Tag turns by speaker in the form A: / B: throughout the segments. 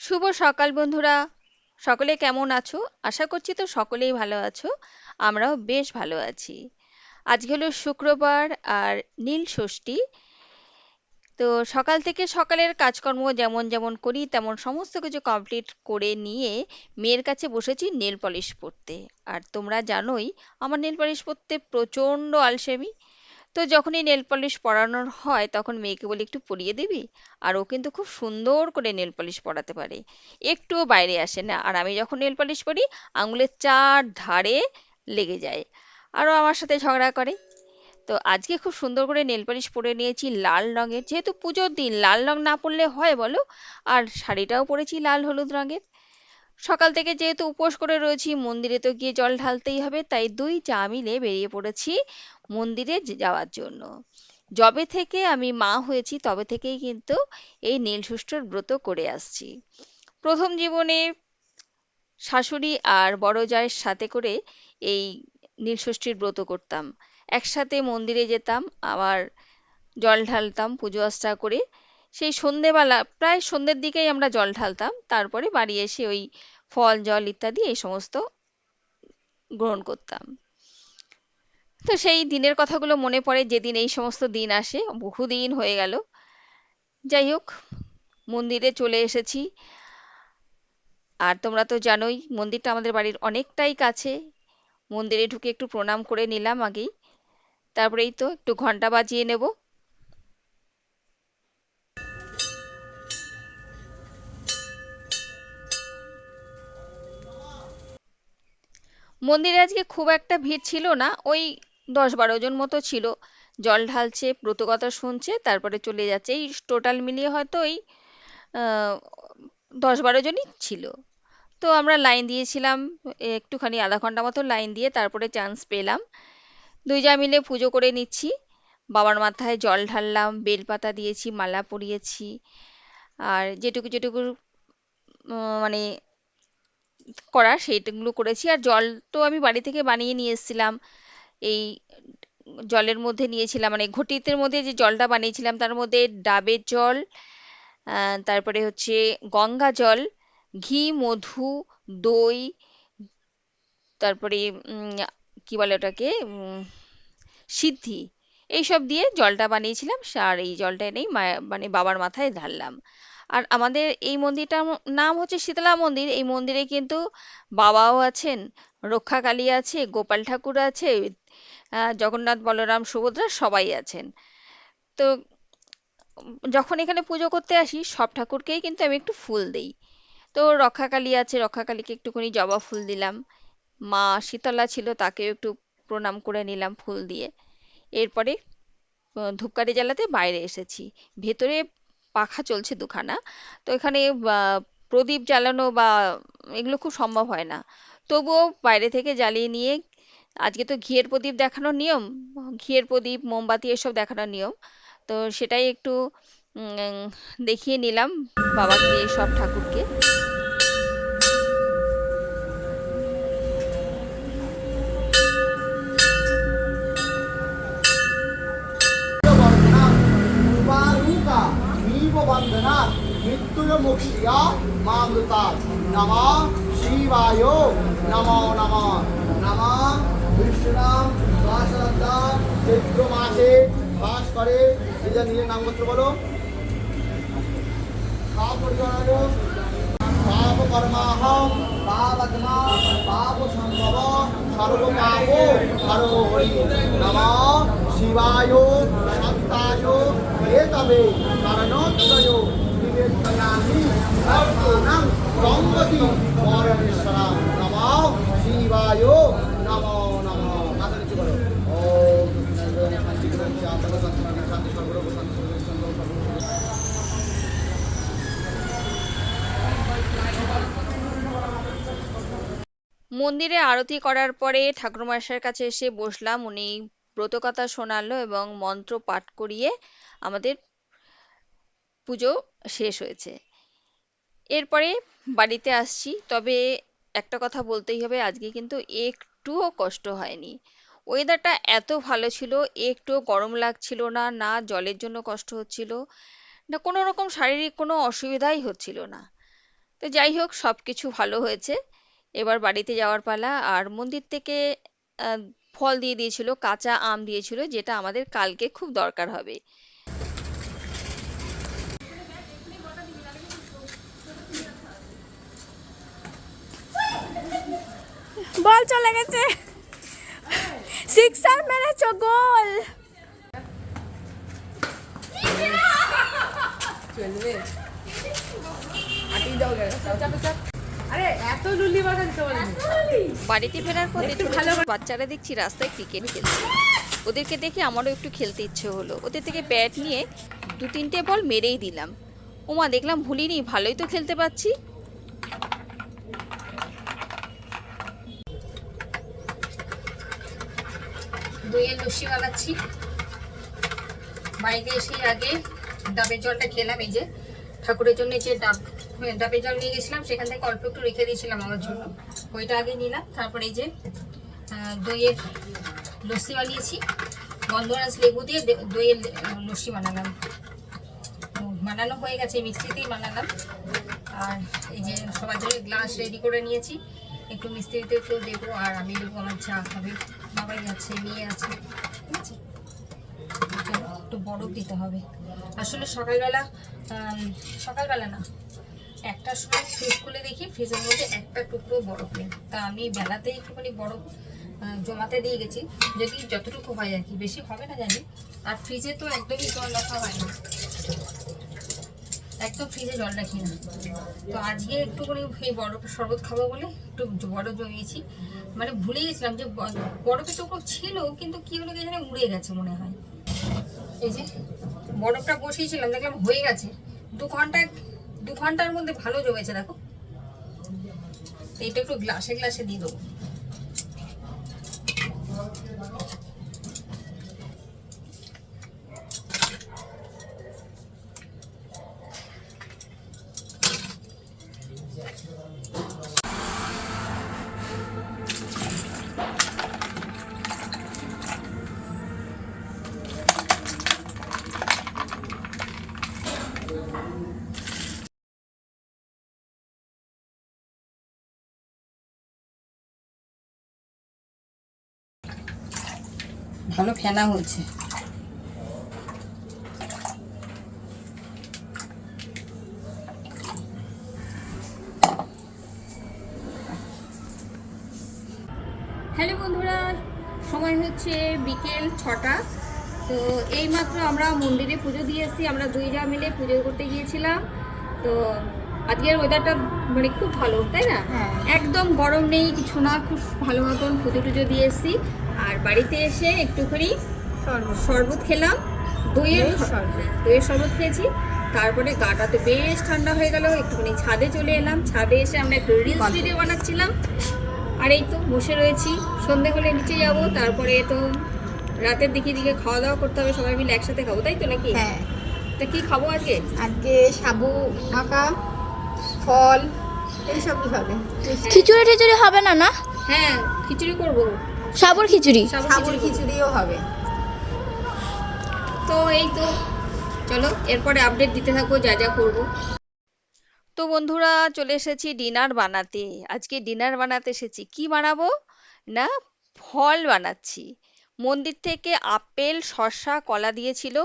A: শুভ সকাল বন্ধুরা। সকলে কেমন আছো? আশা করছি তো সকলেই ভালো আছো। আমরাও বেশ ভালো আছি। আজকে হলো শুক্রবার আর নীল ষষ্ঠী। তো সকাল থেকে সকালের কাজকর্ম যেমন যেমন করি, তেমন সমস্ত কিছু কমপ্লিট করে নিয়ে মেয়ের কাছে বসেছি নেল পলিশ পরতে। আর তোমরা জানোই, আমার নেল পলিশ পরতে প্রচণ্ড আলসেমি। তো যখনই নেল পলিশ পরানোর হয়, তখন মেয়েকে বলি, একটু পরিয়ে দিবি? আর ও কিন্তু খুব সুন্দর করে নেল পলিশ পরাতে পারে। একটুও বাইরে আসে না। আর আমি যখন নেল পলিশ পরি, আঙুলের চার ধারে লেগে যায়। আরও আমার সাথে ঝগড়া করে। তো আজকে খুব সুন্দর করে নেল পলিশ পরে নিয়েছি লাল রঙের। যেহেতু পুজোর দিন, লাল রং না পরলে হয় বলো? আর শাড়িটাও পরেছি লাল হলুদ রঙের। সকাল থেকে যেহেতু উপোস করে রয়েছি, মন্দিরে তো গিয়ে জল ঢালতেই হবে, তাই দুই চা মিলে বেরিয়ে পড়েছি। মন্দিরে যাওয়ার জন্য। যবে থেকে আমি মা হয়েছি, তবে থেকেই কিন্তু এই নীলষষ্ঠীর ব্রত করে আসছি। প্রথম জীবনে শাশুড়ি আর বড় জায়ের সাথে করে এই নীলষষ্ঠীর ব্রত করতাম। একসাথে মন্দিরে যেতাম, আবার জল ঢালতাম, পুজো আচ্চা করে। সেই সন্ধেবেলা, প্রায় সন্ধ্যের দিকেই আমরা জল ঢালতাম, তারপরে বাড়ি এসে ওই ফল, জল ইত্যাদি এই সমস্ত গ্রহণ করতাম। তো সেই দিনের কথাগুলো মনে পড়ে যেদিন এই সমস্ত দিন আসে, বহুদিন হয়ে গেল। যাই হোক, মন্দিরে চলে এসেছি। আর তোমরা তো জানোই, মন্দিরটা আমাদের বাড়ির অনেকটাই কাছে। মন্দিরে ঢুকে একটু প্রণাম করে নিলাম আগেই। তারপরেই তো একটু ঘণ্টা বাজিয়ে নেব। মন্দিরে আজকে খুব একটা ভিড় ছিল না। ওই দশ বারো জন মতো ছিল। জল ঢালছে ব্রতকথা শুনছে, তারপরে চলে যাচ্ছে। এই টোটাল মিলিয়ে হয়তো ওই দশ বারো জনই ছিল। তো আমরা লাইন দিয়েছিলাম, একটুখানি আধা ঘণ্টা মতো লাইন দিয়ে তারপরে চান্স পেলাম। দুই যা মিলে পুজো করে নিচ্ছি। বাবার মাথায় জল ঢাললাম, বেলপাতা দিয়েছি, মালা পরিয়েছি। আর যেটুকু যেটুকু মানে করার সেইগুলো করেছি। আর জল তো আমি বাড়ি থেকে বানিয়ে নিয়ে এসেছিলাম। এই জলের মধ্যে নিয়েছিলাম মানে ঘটিতের মধ্যে যে জলটা বানিয়েছিলাম তার মধ্যে ডাবের জল তারপরে হচ্ছে গঙ্গা জল, ঘি, মধু, দই, তারপরে কি বলে ওটাকে সিদ্ধি, এইসব দিয়ে জলটা বানিয়েছিলাম আর এই জলটা এনেই মানে বাবার মাথায় ঢাললাম। আর আমাদের এই মন্দিরটার নাম হচ্ছে শীতলা মন্দির, এই মন্দিরে কিন্তু বাবাও আছেন রক্ষাকালী আছে, গোপাল ঠাকুর আছে জগন্নাথ, বলরাম, সুভদ্রা সবাই আছেন। তো যখন এখানে পুজো করতে আসি, সব ঠাকুরকেই কিন্তু আমি একটু ফুল দিই। তো রক্ষাকালী আছে রক্ষাকালীকে একটুখানি জবা ফুল দিলাম। মা শীতলা ছিল, তাকেও একটু প্রণাম করে নিলাম ফুল দিয়ে। এরপরে ধূপকাঠি জ্বালাতে বাইরে এসেছি। ভেতরে পাখা চলছে দুখানা। তো এখানে প্রদীপ জ্বালানো বা এগুলো খুব সম্ভব হয় না। তবুও বাইরে থেকে জ্বালিয়ে নিয়ে, আজকে তো ঘিয়ের প্রদীপ দেখানোর নিয়ম, ঘিয়ের প্রদীপ, মোমবাতি এসব দেখানোর নিয়ম। তো সেটাই একটু দেখিয়ে নিলাম বাবাকে, সব ঠাকুরকে।
B: বন্দনা মৃত্যুর্মুক্ষিয়া মামৃতা নম শিবায় নম নম। নম। বিষ্ণুনাম বাসরদ্দা চৈত্র মাসে বাস করে। নিজের নিজের নামগোত্র বলো। পাপ কর্মাহম পাপত্মা পাপ সম্ভব সর্ব পাপ হর হরি নম শিবায় শান্তায় এতবে কারণোত্তয় বিবেকয়ামি
A: মন্দিরে আরতি করার পরে ঠাকুরমশাইয়ের কাছে এসে বসলাম। উনি ব্রতকথা শোনালো এবং মন্ত্র পাঠ করিয়ে আমাদের পুজো শেষ হয়েছে। এরপরে বাড়িতে আসছি। তবে একটা কথা বলতেই হবে, আজকে কিন্তু একটুও কষ্ট হয়নি। ওয়েদারটা এত ভালো ছিল, একটুও গরম লাগছিল না না জলের জন্য কষ্ট হচ্ছিল, না কোনো রকম শারীরিক কোনো অসুবিধাই হচ্ছিল না।
C: তো যাই হোক সব কিছু ভালো হয়েছে। এবার বাড়িতে যাওয়ার পালা, আর মন্দির থেকে ফল দিয়ে দিয়েছিল, কাঁচা আম দিয়েছিল, যেটা আমাদের কালকে খুব দরকার হবে।
D: বল চলে গেছে। সিক্সার মেরেছো গোল।
C: বাড়িতে ফেরার পথে বাচ্চারা দেখছি রাস্তায় ক্রিকেট খেলছে। ওদেরকে দেখে আমারও একটু খেলতে ইচ্ছে হলো। ওদের থেকে ব্যাট নিয়ে দু তিনটে বল মেরেই দিলাম। ওমা দেখলাম ভুলিনি ভালোই তো খেলতে পারছি।
A: দইয়ের লস্যি বানাচ্ছি। বাড়িতে এসে আগে ডাবের জলটা খেলাম এই যে ঠাকুরের জন্য যে ডাব হ্যাঁ, ডাবের জল নিয়ে গেছিলাম সেখান থেকে অল্প একটু রেখে দিয়েছিলাম আমার জন্য। ওইটা আগে নিলাম তারপরে এই যে দইয়ের লস্যি বানিয়েছি। গন্ধরাজ লেবু দিয়ে দইয়ের লস্যি বানালাম। বানানো হয়ে গেছে মিক্সিতেই বানালাম। আর এই যে সবার জন্য গ্লাস রেডি করে নিয়েছি। একটু মিস্ত্রিতে একটু দেবো আর আমি দেবো আমার চা খাবে বাবাই আছে, মেয়ে আছে। ঠিক আছে? একটু বরফ দিতে হবে। আসলে সকালবেলা সকালবেলা না, একটা সময় ফ্রিজ খুলে দেখি ফ্রিজের মধ্যে একটা টুকরো বরফ নেই তা আমি বেলাতে একটুখানি বরফ জমাতে দিয়ে গেছি। যদি যতটুকু হয় আর কি, বেশি হবে না জানি। আর ফ্রিজে তো একদমই জল রাখা হয় না। একদম ফ্রিজে জল রাখি না তো আজকে একটু করে এই বরফের শরবত খাব বলে একটু বরফ জমিয়েছি। মানে ভুলে গেছিলাম যে বরফের টুকরো ছিল, কিন্তু কি হলো জানে উড়ে গেছে মনে হয়। এই যে বরফটা বসিয়েছিলাম, দেখলাম হয়ে গেছে। দু ঘণ্টা, দু ঘণ্টার মধ্যে ভালো জমেছে, দেখো। এইটা একটু গ্লাসে গ্লাসে দিয়ে দেবো। ভালো ফেনা হয়েছে। হ্যালো বন্ধুরা, সময় হচ্ছে বিকেল ছটা। তো এইমাত্র আমরা মন্দিরে পুজো দিয়ে এসেছি, আমরা দুই যা মিলে পুজো করতে গিয়েছিলাম। তো আজকের ওয়েদারটা মানে খুব ভালো তাই না?
D: হ্যাঁ।
A: একদম গরম নেই কিছু না খুব ভালো মতন পুজো টুজো দিয়ে এসেছি। আর বাড়িতে এসে একটুখানি শরবত। খেলাম দইয়ের
D: দইয়ের শরবত।
A: দইয়ের শরবত খেয়েছি। তারপরে গাটা তো বেশ ঠান্ডা হয়ে গেল একটুখানি ছাদে চলে এলাম। ছাদে এসে আমরা একটু রিলস ভিডিও বানাচ্ছিলাম। আর এই তো বসে রয়েছি। সন্ধে হলে নিচে যাব তারপরে তো রাতের দিকে দিকে খাওয়া দাওয়া করতে হবে সবাই মিলে একসাথে খাব তাই তো নাকি?
D: হ্যাঁ।
A: তা কি খাব আজকে?
D: আজকে সাবু মাখা ফল এইসবই হবে?
E: খিচুড়ি টিচুড়ি হবে না না?
A: হ্যাঁ খিচুড়ি করব।
E: সাবুর খিচুড়ি?
A: সাবুর।
D: খিচুড়িও হবে।
A: তো এই তো চলো এরপরে আপডেট দিতে থাকব যা যা করব।
C: তো বন্ধুরা চলে এসেছি ডিনার বানাতে। আজকে ডিনার বানাতে এসেছি। কি বানাবো? না ফল বানাচ্ছি। মন্দির থেকে আপেল, শসা, কলা দিয়েছিল।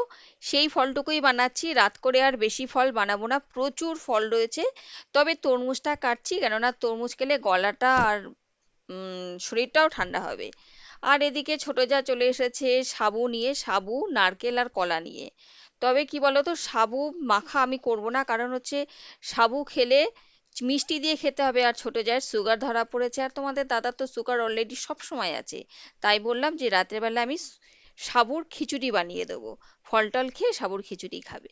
C: সেই ফলটুকুই বানাচ্ছি। রাত করে আর বেশি ফল বানাবো না। প্রচুর ফল রয়েছে। তবে তরমুজটা কাটছি, কেননা তরমুজ খেলে গলাটা আর শরীরটাও ঠান্ডা হবে। আর এদিকে ছোট যা চলে এসেছে, সাবু নিয়ে, সাবু, নারকেল আর কলা নিয়ে। তবে কি বলতো, সাবু মাখা আমি করব না। কারণ হচ্ছে, সাবু খেলে মিষ্টি দিয়ে খেতে হবে আর ছোট জায়ের সুগার ধরা পড়েছে। আর তোমাদের দাদার তো সুগার অলরেডি সব সময় আছে। তাই বললাম যে রাতের বেলা আমি সাবুর খিচুড়ি বানিয়ে দেবো। ফল টল খেয়ে সাবুর খিচুড়ি খাবে।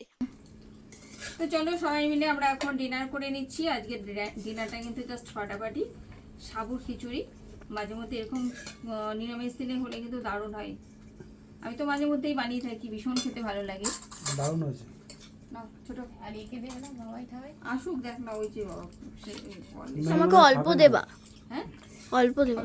A: তো চলো সবাই মিলে আমরা এখন ডিনার করে নিচ্ছি। আজকে ডিনারটা কিন্তু জাস্ট ফাটাফাটি। সাবুর খিচুড়ি। মাঝে মধ্যে এরকম নিরামিষ দিনে হলে কিন্তু দারুণ হয়। আমি তো মাঝে মধ্যেই বানিয়ে থাকি ভীষণ খেতে ভালো লাগে।
F: দারুণ হয়েছে।
A: আসুক দেখ না ওই যে সে-
E: আমাকে অল্প দেবা।
A: হ্যাঁ?
E: অল্প দেবা।